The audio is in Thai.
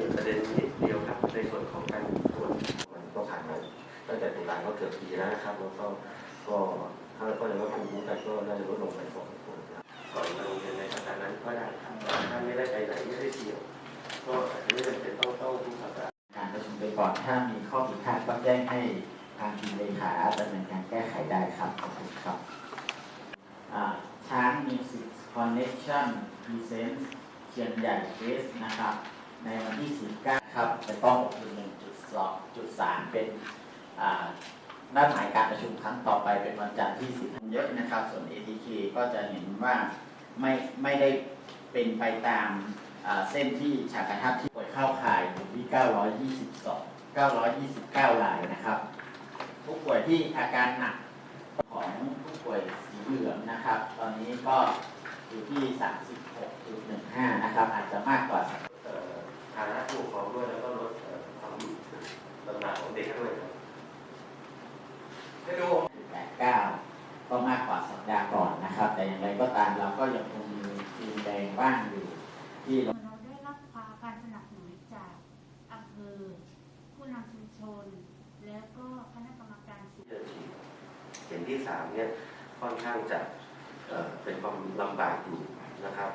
มีประเด็นนิดเดียวครับในส่วนของการตรวจมันก็ผ่านมาตั้งแต่ตุลาก็เกือบปีแล้วนะครับแล้วก็ก็ถ้าก็เลยว่าภูมิคุ้มกันก็ได้ลดลงไปพอสมควรครับก่อนมาโรงเรียนในสถานนั้นก็ได้ครับถ้าไม่ได้ไปไหนไม่ได้เที่ยวก็อาจจะไม่จำเป็นต้องต้องทุกสัปดาห์การประชุมไปก่อนถ้ามีข้อผิดพลาดก็แจ้งให้ทางทีมเลขาดำเนินการแก้ไขได้ครับขอบคุณครับช้างมิวสิกคอนเนคชั่นพรีเซนต์เชียนใหญ่เฟสนะครับ ในวันที่ 19 ครับจะต้อง61.2จุด3เป็นนัดหมายการประชุมครั้งต่อไปเป็นวันจันทร์ที่ 10 เยอะนะครับ ส่วน ATK ก็จะเห็นว่าไม่ไม่ได้เป็นไปตามเส้นที่ฉากกระทัดที่ป่วยเข้าข่ายอยู่ที่ 922 929รายนะครับ ผู้ป่วยที่อาการหนักของผู้ป่วยสีเหลืองนะครับ ตอนนี้ก็อยู่ที่ 36.15 นะครับ อาจจะมากกว่า เอ่อฐานะผู้ปกครองด้วยแล้วก็ลดเอ่อความลำบากของเด็กด้วยครับ 89 ก็มากกว่าสัปดาห์ก่อนนะครับ แต่อย่างไรก็ตามเราก็ยังคงมีทีมแดงบ้างอยู่ที่เราได้รับการสนับสนุนจากอำเภอผู้นำชุมชน แล้วก็คณะกรรมการสิทธิเดือนที่เข็มที่สามเนี่ยค่อนข้างจะเอ่อเป็นความลำบากอยู่นะครับ